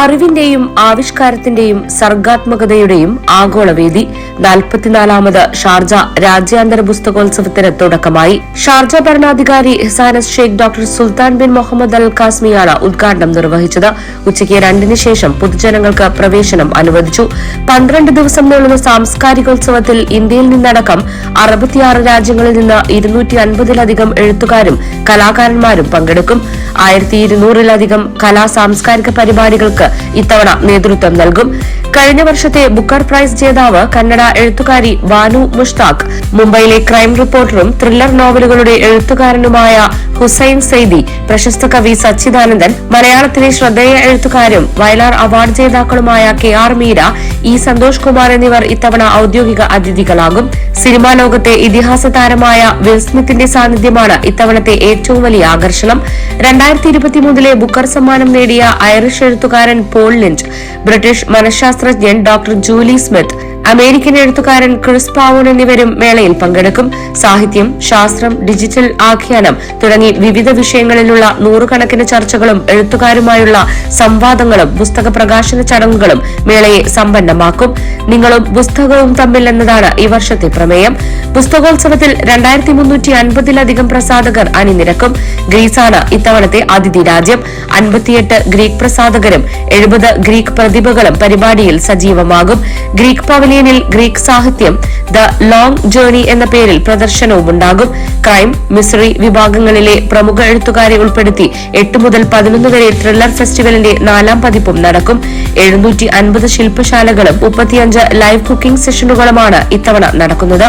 അറിവിന്റെയും ആവിഷ്കാരത്തിന്റെയും സർഗാത്മകതയുടെയും ആഗോളവേദി നാൽപ്പത്തിനാലാമത് Sharjah രാജ്യാന്തര പുസ്തകോത്സവത്തിന് തുടക്കമായി. Sharjah ഭരണാധികാരി his highness sheikh doctor Sultan bin Muhammad al കാസ്മിയാണ് ഉദ്ഘാടനം നിർവഹിച്ചത്. ഉച്ചയ്ക്ക് രണ്ടിന് ശേഷം പൊതുജനങ്ങൾക്ക് പ്രവേശനം അനുവദിച്ചു. പന്ത്രണ്ട് ദിവസം നീളുന്ന സാംസ്കാരികോത്സവത്തിൽ ഇന്ത്യയിൽ നിന്നടക്കം അറുപത്തിയാറ് രാജ്യങ്ങളിൽ നിന്ന് ഇരുന്നൂറ്റി അൻപതിലധികം എഴുത്തുകാരും കലാകാരന്മാരും പങ്കെടുക്കും. ആയിരത്തി ഇരുന്നൂറിലധികം കലാ സാംസ്കാരിക പരിപാടികൾക്ക് ഇത്തവണ നേതൃത്വം നൽകും. കഴിഞ്ഞ വർഷത്തെ ബുക്കർ പ്രൈസ് ജേതാവ് കന്നഡ എഴുത്തുകാരി വാനു മുഷ്താഖ് മുംബൈയിലെ ക്രൈം റിപ്പോർട്ടറും ത്രില്ലർ നോവലുകളുടെ എഴുത്തുകാരനുമായ ഹുസൈൻ സെയ്ദി പ്രശസ്ത കവി സച്ചിദാനന്ദൻ മലയാളത്തിലെ ശ്രദ്ധേയ എഴുത്തുകാരും Vayalar award ജേതാക്കളുമായ K R Meera E Santhosh Kumar എന്നിവർ ഇത്തവണ ഔദ്യോഗിക അതിഥികളാകും. സിനിമാ ലോകത്തെ ഇതിഹാസ താരമായ വിൽസ്മിത്തിന്റെ സാന്നിധ്യമാണ് ഇത്തവണത്തെ ഏറ്റവും വലിയ ആകർഷണം. രണ്ടായിരത്തി ഇരുപത്തിമൂന്നിലെ ബുക്കർ സമ്മാനം നേടിയ ഐറിഷ് എഴുത്തുകാരൻ പോൾ ലിഞ്ച് ബ്രിട്ടീഷ് മനഃശാസ്ത്രജ്ഞൻ ഡോക്ടർ ജൂലി സ്മിത്ത് അമേരിക്കൻ എഴുത്തുകാരൻ ക്രിസ് പാവോൺ എന്നിവരും മേളയിൽ പങ്കെടുക്കും. സാഹിത്യം ശാസ്ത്രം ഡിജിറ്റൽ ആഖ്യാനം തുടങ്ങി വിവിധ വിഷയങ്ങളിലുള്ള നൂറുകണക്കിന് ചർച്ചകളും എഴുത്തുകാരുമായുള്ള സംവാദങ്ങളും പുസ്തക പ്രകാശന ചടങ്ങുകളും മേളയെ സമ്പന്നമാക്കും. നിങ്ങളും പുസ്തകവും തമ്മിൽ എന്നതാണ് ഈ വർഷത്തെ പ്രമേയം. പുസ്തകോത്സവത്തിൽ രണ്ടായിരത്തി മുന്നൂറ്റി അൻപതിലധികം പ്രസാധകർ അണിനിരക്കും. ഗ്രീസാണ് ഇത്തവണത്തെ അതിഥി രാജ്യം. അൻപത്തിയെട്ട് ഗ്രീക്ക് പ്രസാധകരും എഴുപത് ഗ്രീക്ക് പ്രതിഭകളും പരിപാടിയിൽ സജീവമാകും. ഗ്രീക്ക് പവലിയനിൽ ഗ്രീക്ക് സാഹിത്യം ദ ലോങ് ജേർണി എന്ന പേരിൽ പ്രദർശനവും ഉണ്ടാകും ക്രൈം മിസറി വിഭാഗങ്ങളിലെ പ്രമുഖ എഴുത്തുകാരെ ഉൾപ്പെടുത്തി എട്ട് മുതൽ പതിനൊന്ന് വരെ ത്രില്ലർ ഫെസ്റ്റിവലിന്റെ നാലാം പതിപ്പും നടക്കും. എഴുന്നൂറ്റി അൻപത് ശില്പശാലകളും മുപ്പത്തിയഞ്ച് ലൈവ് കുക്കിംഗ് സെഷനുകളുമാണ് ഇത്തവണ നടക്കുന്നത്.